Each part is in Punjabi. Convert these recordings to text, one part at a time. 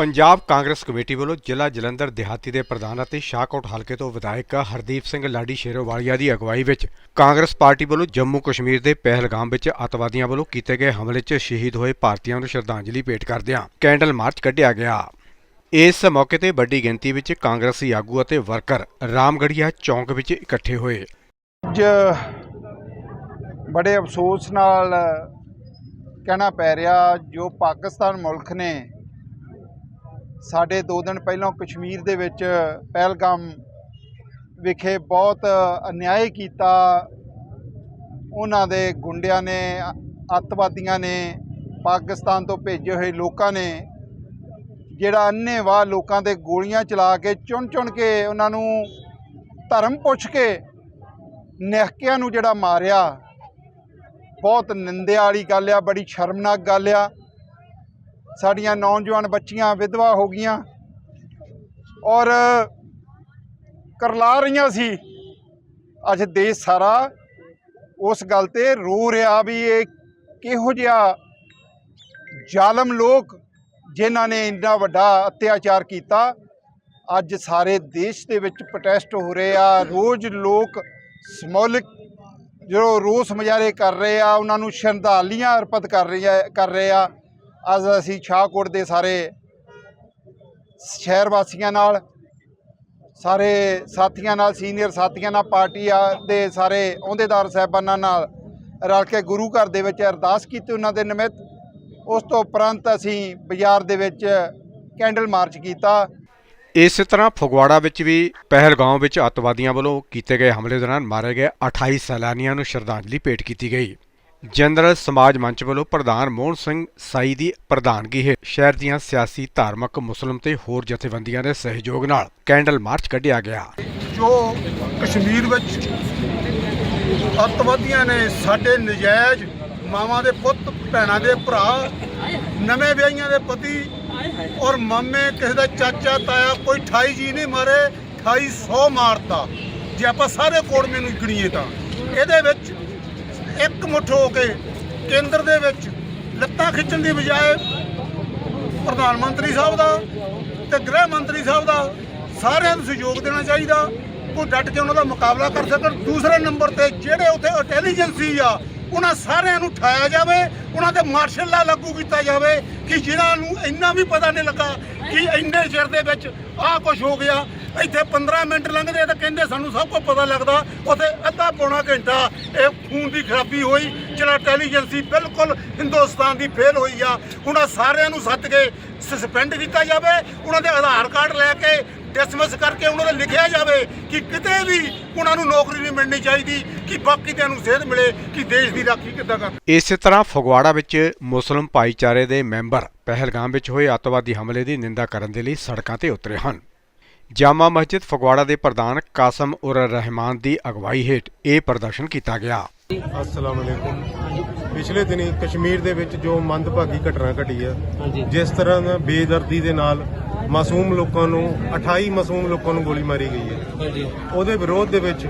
ਪੰਜਾਬ ਕਾਂਗਰਸ ਕਮੇਟੀ ਵੱਲੋਂ ਜ਼ਿਲ੍ਹਾ ਜਲੰਧਰ ਦਿਹਾਤੀ ਦੇ ਪ੍ਰਧਾਨ ਅਤੇ ਸ਼ਾਹਕੋਟ ਹਲਕੇ ਤੋਂ ਵਿਧਾਇਕ ਹਰਦੀਪ ਸਿੰਘ ਲਾਡੀ ਸ਼ੇਰੋਵਾਲੀਆ ਦੀ ਅਗਵਾਈ ਵਿੱਚ ਕਾਂਗਰਸ ਪਾਰਟੀ ਵੱਲੋਂ ਜੰਮੂ ਕਸ਼ਮੀਰ ਦੇ ਪਹਿਲਗਾਮ ਵਿੱਚ ਅੱਤਵਾਦੀਆਂ ਵੱਲੋਂ ਕੀਤੇ ਗਏ ਹਮਲੇ 'ਚ ਸ਼ਹੀਦ ਹੋਏ ਭਾਰਤੀਆਂ ਨੂੰ ਸ਼ਰਧਾਂਜਲੀ ਭੇਟ ਕਰਦਿਆਂ ਕੈਂਡਲ ਮਾਰਚ ਕੱਢਿਆ ਗਿਆ। ਇਸ ਮੌਕੇ ਤੇ ਵੱਡੀ ਗਿਣਤੀ ਵਿੱਚ ਕਾਂਗਰਸੀ ਆਗੂ ਅਤੇ ਵਰਕਰ ਰਾਮਗੜੀਆ ਚੌਂਕ ਵਿੱਚ ਇਕੱਠੇ ਹੋਏ। ਅੱਜ ਬੜੇ ਅਫਸੋਸ ਨਾਲ ਕਹਿਣਾ ਪੈ ਰਿਹਾ ਜੋ ਪਾਕਿਸਤਾਨ ਮੁਲਕ ਨੇ ਸਾਡੇ 2 ਦਿਨ ਪਹਿਲਾਂ ਕਸ਼ਮੀਰ ਦੇ ਵਿੱਚ ਪਹਿਲਗਾਮ ਵਿਖੇ ਬਹੁਤ ਅਨਿਆਏ ਕੀਤਾ। ਉਹਨਾਂ ਦੇ ਗੁੰਡਿਆਂ ਨੇ, ਅੱਤਵਾਦੀਆਂ ਨੇ, ਪਾਕਿਸਤਾਨ ਤੋਂ ਭੇਜੇ ਹੋਏ ਲੋਕਾਂ ਨੇ, ਜਿਹੜਾ ਅੰਨ੍ਹੇਵਾਹ ਲੋਕਾਂ ਤੇ ਗੋਲੀਆਂ ਚਲਾ ਕੇ, ਚੁਣ ਚੁਣ ਕੇ ਉਹਨਾਂ ਨੂੰ ਧਰਮ ਪੁੱਛ ਕੇ ਨਿਹਕਿਆਂ ਨੂੰ ਜਿਹੜਾ ਮਾਰਿਆ। ਬਹੁਤ ਨਿੰਦਿਆ ਵਾਲੀ ਗੱਲ ਆ, ਬੜੀ ਸ਼ਰਮਨਾਕ ਗੱਲ ਆ। ਸਾਡੀਆਂ ਨੌਜਵਾਨ ਬੱਚੀਆਂ ਵਿਧਵਾ ਹੋ ਗਈਆਂ ਔਰ ਕਰਲਾ ਰਹੀਆਂ ਸੀ। ਅੱਜ ਦੇਸ਼ ਸਾਰਾ ਉਸ ਗੱਲ ਤੇ ਰੋ ਰਿਹਾ ਵੀ ਇਹ ਕਿਹੋ ਜਿਹਾ ਜ਼ਾਲਮ ਲੋਕ ਜਿਨ੍ਹਾਂ ਨੇ ਇੰਨਾ ਵੱਡਾ ਅਤਿਆਚਾਰ ਕੀਤਾ। ਅੱਜ ਸਾਰੇ ਦੇਸ਼ ਦੇ ਵਿੱਚ ਪ੍ਰੋਟੈਸਟ ਹੋ ਰਹੇ ਆ। ਰੋਜ਼ ਲੋਕ ਸਮੌਲਿਕ ਜੋ ਰੋਸ ਮੁਜ਼ਾਹਰੇ ਕਰ ਰਹੇ ਆ, ਉਹਨਾਂ ਨੂੰ ਸ਼ਰਧਾਲੀਆਂ ਅਰਪਿਤ ਕਰ ਰਹੀ ਕਰ ਰਹੇ ਆ। ਅੱਜ ਅਸੀਂ ਸ਼ਾਹਕੋਟ ਦੇ ਸਾਰੇ ਸ਼ਹਿਰ ਵਾਸੀਆਂ ਨਾਲ, ਸਾਰੇ ਸਾਥੀਆਂ ਨਾਲ, ਸੀਨੀਅਰ ਸਾਥੀਆਂ ਨਾਲ ਪਾਰਟੀ ਆ ਦੇ ਸਾਰੇ ਅਹੁਦੇਦਾਰ ਸਾਹਿਬਾਨਾਂ ਨਾਲ ਰਲ ਕੇ ਗੁਰੂ ਘਰ ਦੇ ਵਿੱਚ ਅਰਦਾਸ ਕੀਤੀ ਉਹਨਾਂ ਦੇ ਨਿਮਿਤ। ਉਸ ਤੋਂ ਉਪਰੰਤ ਅਸੀਂ ਬਾਜ਼ਾਰ ਦੇ ਵਿੱਚ ਕੈਂਡਲ ਮਾਰਚ ਕੀਤਾ। ਇਸੇ ਤਰ੍ਹਾਂ ਫਗਵਾੜਾ ਵਿੱਚ ਵੀ ਪਹਿਲਗਾਂਵ ਵਿੱਚ ਅੱਤਵਾਦੀਆਂ ਵੱਲੋਂ ਕੀਤੇ ਗਏ ਹਮਲੇ ਦੌਰਾਨ ਮਾਰੇ ਗਏ 28 ਸੈਲਾਨੀਆਂ ਨੂੰ ਸ਼ਰਧਾਂਜਲੀ ਭੇਟ ਕੀਤੀ ਗਈ। ਜਨਰਲ ਸਮਾਜ ਮੰਚ ਵੱਲੋਂ ਪ੍ਰਧਾਨ ਮੋਹਨ ਸਿੰਘ ਸਾਈ ਦੀ ਪ੍ਰਧਾਨਗੀ ਹੇਠ ਸ਼ਹਿਰ ਦੀਆਂ ਸਿਆਸੀ, ਧਾਰਮਿਕ, ਮੁਸਲਮ ਤੇ ਹੋਰ ਜਥੇਬੰਦੀਆਂ ਦੇ ਸਹਿਯੋਗ ਨਾਲ ਕੈਂਡਲ ਮਾਰਚ ਕੱਢਿਆ ਗਿਆ। ਜੋ ਕਸ਼ਮੀਰ ਵਿੱਚ ਅੱਤਵਾਦੀਆਂ ਨੇ ਸਾਡੇ ਨਜਾਇਜ਼ ਮਾਵਾਂ ਦੇ ਪੁੱਤ, ਭੈਣਾਂ ਦੇ ਭਰਾ, ਨਵੇਂ ਵਿਆਹੀਆਂ ਦੇ ਪਤੀ ਔਰ ਮਾਮੇ, ਕਿਸੇ ਦਾ ਚਾਚਾ, ਤਾਇਆ ਕੋਈ 28 ਜੀ ਨਹੀਂ ਮਾਰੇ 2800 ਮਾਰਤਾ। ਜੇ ਆਪਾਂ ਸਾਰੇ ਕੋੜਮੇ ਨੂੰ ਗਿਣੀਏ ਤਾਂ। ਇਹਦੇ ਵਿੱਚ ਇੱਕ ਮੁੱਠ ਹੋ ਕੇ ਕੇਂਦਰ ਦੇ ਵਿੱਚ ਲੱਤਾਂ ਖਿੱਚਣ ਦੀ ਬਜਾਏ ਪ੍ਰਧਾਨ ਮੰਤਰੀ ਸਾਹਿਬ ਦਾ ਤੇ ਗ੍ਰਹਿ ਮੰਤਰੀ ਸਾਹਿਬ ਦਾ ਸਾਰਿਆਂ ਨੂੰ ਸਹਿਯੋਗ ਦੇਣਾ ਚਾਹੀਦਾ। ਉਹ ਡਟ ਕੇ ਉਹਨਾਂ ਦਾ ਮੁਕਾਬਲਾ ਕਰ ਸਕਣ। ਦੂਸਰੇ ਨੰਬਰ ਤੇ ਜਿਹੜੇ ਉੱਥੇ ਇੰਟੈਲੀਜੈਂਸੀ ਆ ਉਹਨਾਂ ਸਾਰਿਆਂ ਨੂੰ ਠਾਇਆ ਜਾਵੇ, ਉਹਨਾਂ ਤੇ ਮਾਰਸ਼ਲ ਲਾ ਲਾਗੂ ਕੀਤਾ ਜਾਵੇ ਕਿ ਜਿਨ੍ਹਾਂ ਨੂੰ ਇੰਨਾ ਵੀ ਪਤਾ ਨਹੀਂ ਲੱਗਾ ਕਿ ਇੰਨੇ ਚਿਰ ਦੇ ਵਿੱਚ ਆਹ ਕੁਝ ਹੋ ਗਿਆ। ਇੱਥੇ 15 ਮਿੰਟ ਲੰਘਦੇ ਤਾਂ ਕਹਿੰਦੇ ਸਾਨੂੰ ਸਭ ਕੁਝ ਪਤਾ ਲੱਗਦਾ। ਉੱਥੇ ਅੱਧਾ ਪੌਣਾ ਘੰਟਾ ਇਹ ਖੂਨ ਦੀ ਖਰਾਬੀ ਹੋਈ, ਜਿਹੜਾ ਇੰਟੈਲੀਜੈਂਸੀ ਬਿਲਕੁਲ ਹਿੰਦੁਸਤਾਨ ਦੀ ਫੇਲ ਹੋਈ ਆ। ਉਹਨਾਂ ਸਾਰਿਆਂ ਨੂੰ ਸੱਦ ਕੇ ਸਸਪੈਂਡ ਕੀਤਾ ਜਾਵੇ। ਉਹਨਾਂ ਦੇ ਆਧਾਰ ਕਾਰਡ ਲੈ ਕੇ ਡਿਸਮਿਸ ਕਰਕੇ ਉਹਨਾਂ ਦਾ ਲਿਖਿਆ ਜਾਵੇ ਕਿ ਕਿਤੇ ਵੀ ਉਹਨਾਂ ਨੂੰ ਨੌਕਰੀ ਨਹੀਂ ਮਿਲਣੀ ਚਾਹੀਦੀ ਕਿ ਬਾਕੀਆਂ ਨੂੰ ਸੇਧ ਮਿਲੇ ਕਿ ਦੇਸ਼ ਦੀ ਰਾਖੀ ਕਿੱਦਾਂ ਕਰ ਇਸੇ ਤਰ੍ਹਾਂ ਫਗਵਾੜਾ ਵਿੱਚ ਮੁਸਲਮ ਭਾਈਚਾਰੇ ਦੇ ਮੈਂਬਰ ਪਹਿਲਗਾਮ ਵਿੱਚ ਹੋਏ ਅੱਤਵਾਦੀ ਹਮਲੇ ਦੀ ਨਿੰਦਾ ਕਰਨ ਦੇ ਲਈ ਸੜਕਾਂ ਤੇ ਉਤਰੇ ਹਨ। ਜਾਮਾ ਮਸਜਿਦ ਫਗਵਾੜਾ ਦੇ ਪ੍ਰਧਾਨ ਕਾਸਮ ਉਰ ਰਹਿਮਾਨ ਦੀ ਅਗਵਾਈ ਹੇਠ ਇਹ ਪ੍ਰਦਰਸ਼ਨ ਕੀਤਾ ਗਿਆ। ਅਸਲਾਮ ਅਲੈਕੁਮ। ਪਿਛਲੇ ਦਿਨੀ ਕਸ਼ਮੀਰ ਦੇ ਵਿੱਚ ਜੋ ਮੰਦਭਾਗੀ ਘਟਨਾ ਘਟੀ ਆ ਜਿਸ ਤਰ੍ਹਾਂ ਦਾ ਬੇਦਰਦੀ ਦੇ ਨਾਲ ਮਾਸੂਮ ਲੋਕਾਂ ਨੂੰ 28 ਮਾਸੂਮ ਲੋਕਾਂ ਨੂੰ ਗੋਲੀ ਮਾਰੀ ਗਈ ਹੈ। ਉਹਦੇ ਵਿਰੋਧ ਦੇ ਵਿੱਚ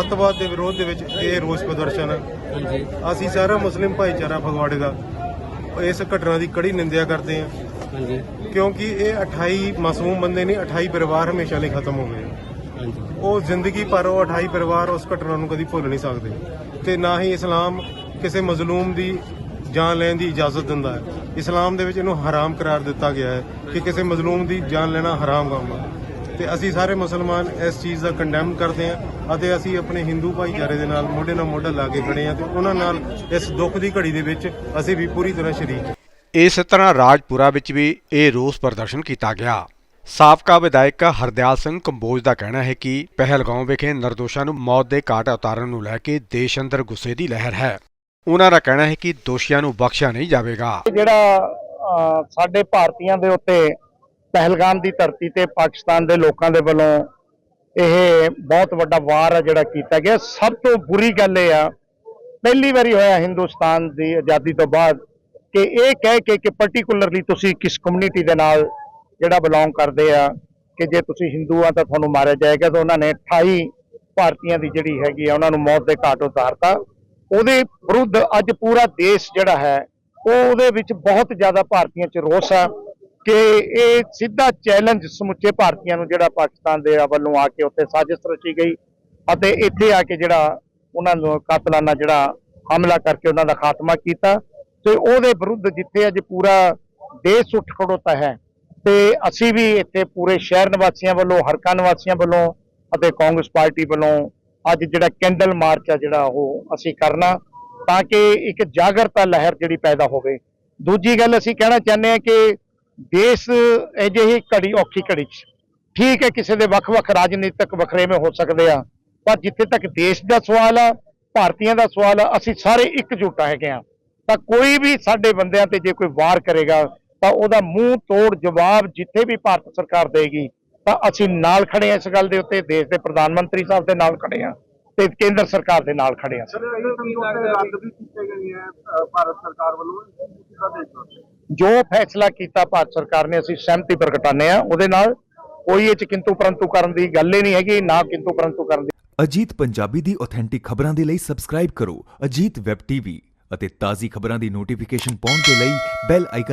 ਅੱਤਵਾਦ ਦੇ ਵਿਰੋਧ ਦੇ ਵਿੱਚ ਇਹ ਰੋਸ ਪ੍ਰਦਰਸ਼ਨ ਹੈ ਅਸੀਂ ਸਾਰਾ ਮੁਸਲਿਮ ਭਾਈਚਾਰਾ ਫਗਵਾੜੇ ਦਾ ਇਸ ਘਟਨਾ ਦੀ ਕੜੀ ਨਿੰਦਿਆ ਕਰਦੇ ਹਾਂ। ਕਿਉਂਕਿ ਇਹ 28 ਮਾਸੂਮ ਬੰਦੇ ਨਹੀਂ 28 ਪਰਿਵਾਰ ਹਮੇਸ਼ਾ ਲਈ ਖਤਮ ਹੋ ਗਏ ਉਹ ਜ਼ਿੰਦਗੀ ਭਰ ਉਹ 28 ਪਰਿਵਾਰ ਉਸ ਘਟਨਾ ਨੂੰ ਕਦੀ ਭੁੱਲ ਨਹੀਂ ਸਕਦੇ। ਤੇ ਨਾ ਹੀ ਇਸਲਾਮ ਕਿਸੇ ਮਜ਼ਲੂਮ ਦੀ ਜਾਨ ਲੈਣ ਦੀ ਇਜਾਜ਼ਤ ਦਿੰਦਾ ਹੈ। ਇਸਲਾਮ ਦੇ ਵਿੱਚ ਇਹਨੂੰ ਹਰਾਮ ਕਰਾਰ ਦਿੱਤਾ ਗਿਆ ਹੈ ਕਿ ਕਿਸੇ ਮਜ਼ਲੂਮ ਦੀ ਜਾਨ ਲੈਣਾ ਹਰਾਮ ਕੰਮ ਹੈ ਤੇ ਅਸੀਂ ਸਾਰੇ ਮੁਸਲਮਾਨ ਇਸ ਚੀਜ਼ ਦਾ ਕੰਡੈਮ ਕਰਦੇ ਹਾਂ ਅਤੇ ਅਸੀਂ ਆਪਣੇ ਹਿੰਦੂ ਭਾਈਚਾਰੇ ਦੇ ਨਾਲ ਮੋਢੇ ਨਾਲ ਮੋਢਾ ਲਾ ਕੇ ਖੜੇ ਹਾਂ ਤੇ ਉਹਨਾਂ ਨਾਲ ਇਸ ਦੁੱਖ ਦੀ ਘੜੀ ਦੇ ਵਿੱਚ ਅਸੀਂ ਵੀ ਪੂਰੀ ਤਰ੍ਹਾਂ ਸ਼ਰੀਕ ਇਸ ਤਰ੍ਹਾਂ ਰਾਜਪੁਰਾ ਵਿੱਚ ਵੀ ਇਹ ਰੋਸ ਪ੍ਰਦਰਸ਼ਨ ਕੀਤਾ ਗਿਆ। ਸਾਬਕਾ ਵਿਧਾਇਕ ਹਰਦਿਆਲ ਸਿੰਘ ਕੰਬੋਜ ਦਾ ਕਹਿਣਾ ਹੈ ਕਿ ਪਹਿਲਗਾਂਵ ਵਿਖੇ ਨਿਰਦੋਸ਼ਾਂ ਨੂੰ ਮੌਤ ਦੇ ਘਾਟ ਉਤਾਰਨ ਨੂੰ ਲੈ ਕੇ ਦੇਸ਼ ਅੰਦਰ ਗੁੱਸੇ ਦੀ ਲਹਿਰ ਹੈ। ਉਹਨਾਂ ਦਾ ਕਹਿਣਾ ਹੈ ਕਿ ਦੋਸ਼ੀਆਂ ਨੂੰ ਬਖਸ਼ਿਆ ਨਹੀਂ ਜਾਵੇਗਾ। ਜਿਹੜਾ ਅਹ, ਸਾਡੇ ਭਾਰਤੀਆਂ ਦੇ ਉੱਤੇ ਪਹਿਲਗਾਮ ਦੀ ਧਰਤੀ ਤੇ ਪਾਕਿਸਤਾਨ ਦੇ ਲੋਕਾਂ ਦੇ ਵੱਲੋਂ ਇਹ ਬਹੁਤ ਵੱਡਾ ਵਾਰ ਆ ਜਿਹੜਾ ਕੀਤਾ ਗਿਆ। ਸਭ ਤੋਂ ਬੁਰੀ ਗੱਲ ਇਹ ਆ ਪਹਿਲੀ ਵਾਰੀ ਹੋਇਆ ਹਿੰਦੁਸਤਾਨ ਦੀ ਆਜ਼ਾਦੀ ਤੋਂ ਬਾਅਦ ਕਿ ਇਹ ਕਹਿ ਕੇ ਕਿ ਪਾਰਟਿਕੂਲਰਲੀ ਤੁਸੀਂ ਕਿਸ ਕਮਿਊਨਿਟੀ ਦੇ ਨਾਲ ਜਿਹੜਾ ਬਿਲੋਂਗ ਕਰਦੇ ਆ ਕਿ ਜੇ ਤੁਸੀਂ ਹਿੰਦੂ ਆ ਤਾਂ ਤੁਹਾਨੂੰ ਮਾਰਿਆ ਜਾਏਗਾ। ਤਾਂ ਉਹਨਾਂ ਨੇ 28 ਭਾਰਤੀਆਂ ਦੀ ਜਿਹੜੀ ਹੈਗੀ ਆ ਉਹਨਾਂ ਨੂੰ ਮੌਤ ਦੇ ਘਾਟ ਉਤਾਰਤਾ। ਉਹਦੇ ਵਿਰੁੱਧ ਅੱਜ ਪੂਰਾ ਦੇਸ਼ ਜਿਹੜਾ ਹੈ, ਉਹ ਉਹਦੇ ਵਿੱਚ ਬਹੁਤ ਜ਼ਿਆਦਾ ਭਾਰਤੀਆਂ 'ਚ ਰੋਸ ਆ ਕਿ ਇਹ ਸਿੱਧਾ ਚੈਲੰਜ ਸਮੁੱਚੇ ਭਾਰਤੀਆਂ ਨੂੰ ਜਿਹੜਾ ਪਾਕਿਸਤਾਨ ਦੇ ਵੱਲੋਂ ਆ ਕੇ ਉੱਥੇ ਸਾਜ਼ਿਸ਼ ਰਚੀ ਗਈ ਅਤੇ ਇੱਥੇ ਆ ਕੇ ਜਿਹੜਾ ਉਹਨਾਂ ਨੂੰ ਕਾਤਲਾਨਾ ਜਿਹੜਾ ਹਮਲਾ ਕਰਕੇ ਉਹਨਾਂ ਦਾ ਖਾਤਮਾ ਕੀਤਾ ਤੇ ਉਹਦੇ ਵਿਰੁੱਧ ਜਿੱਥੇ ਅੱਜ ਪੂਰਾ ਦੇਸ਼ ਉੱਠ ਖੜੋਤਾ ਹੈ ਤੇ ਅਸੀਂ ਵੀ ਇੱਥੇ ਪੂਰੇ ਸ਼ਹਿਰ ਨਿਵਾਸੀਆਂ ਵੱਲੋਂ ਹਰਕਾ ਨਿਵਾਸੀਆਂ ਵੱਲੋਂ ਅਤੇ ਕਾਂਗਰਸ ਪਾਰਟੀ ਵੱਲੋਂ ਅੱਜ ਜਿਹੜਾ ਕੈਂਡਲ ਮਾਰਚ ਆ ਜਿਹੜਾ ਉਹ ਅਸੀਂ ਕਰਨਾ ਤਾਂ ਕਿ ਇੱਕ ਜਾਗਰਤਾ ਲਹਿਰ ਜਿਹੜੀ ਪੈਦਾ ਹੋਵੇ। ਦੂਜੀ ਗੱਲ ਅਸੀਂ ਕਹਿਣਾ ਚਾਹੁੰਦੇ ਹਾਂ ਕਿ ਦੇਸ਼ ਅਜਿਹੀ ਘੜੀ ਔਖੀ ਘੜੀ 'ਚ ਠੀਕ ਹੈ, ਕਿਸੇ ਦੇ ਵੱਖ-ਵੱਖ ਰਾਜਨੀਤਿਕ ਵਖਰੇਵੇਂ ਹੋ ਸਕਦੇ ਆ, ਪਰ ਜਿੱਥੇ ਤੱਕ ਦੇਸ਼ ਦਾ ਸਵਾਲ ਆ, ਭਾਰਤੀਆਂ ਦਾ ਸਵਾਲ ਆ, ਅਸੀਂ ਸਾਰੇ ਇਕਜੁੱਟ ਹੈਗੇ ਆ। ਤਾਂ ਕੋਈ ਵੀ ਸਾਡੇ ਬੰਦਿਆਂ ਤੇ ਜੇ ਕੋਈ ਵਾਰ ਕਰੇਗਾ ਤਾਂ ਉਹਦਾ ਮੂੰਹ ਤੋੜ ਜਵਾਬ ਜਿੱਥੇ ਵੀ ਭਾਰਤ ਸਰਕਾਰ ਦੇਗੀ ਤਾਂ ਅਸੀਂ ਨਾਲ ਖੜੇ ਆ ਇਸ ਗੱਲ ਦੇ ਉੱਤੇ ਦੇਸ਼ ਦੇ ਪ੍ਰਧਾਨ ਮੰਤਰੀ ਸਾਹਿਬ ਦੇ ਨਾਲ ਖੜੇ ਆ ਤੇ ਕੇਂਦਰ ਸਰਕਾਰ ਦੇ ਨਾਲ ਖੜੇ ਆ ਰੱਦ ਵੀ ਕੀਤੇ ਗਏ ਹੈ ਭਾਰਤ ਸਰਕਾਰ ਵੱਲੋਂ? ਕਿਹਦਾ ਦੇਸ਼ ਜੋ ਫੈਸਲਾ ਕੀਤਾ ਭਾਰਤ ਸਰਕਾਰ ਨੇ ਅਸੀਂ ਸਹਿਮਤੀ ਪ੍ਰਗਟਾਉਂਦੇ ਆ ਉਹਦੇ ਨਾਲ ਕੋਈ ਇਹ ਚ ਕਿੰਤੂ ਪਰੰਤੂ ਕਰਨ ਦੀ ਗੱਲ ਹੀ ਨਹੀਂ ਹੈਗੀ ਨਾ ਕਿੰਤੂ ਪਰੰਤੂ ਕਰਨ ਦੀ। ਅਜੀਤ ਪੰਜਾਬੀ ਦੀ ਆਥੈਂਟਿਕ ਖਬਰਾਂ ਦੇ ਲਈ ਸਬਸਕ੍ਰਾਈਬ ਕਰੋ ਅਜੀਤ ਵੈਬ ਟੀਵੀ ਅਤੇ ਤਾਜ਼ੀ ਖਬਰਾਂ ਦੀ ਨੋਟੀਫਿਕੇਸ਼ਨ ਪਾਉਣ ਦੇ ਲਈ ਬੈਲ ਆਈਕਨ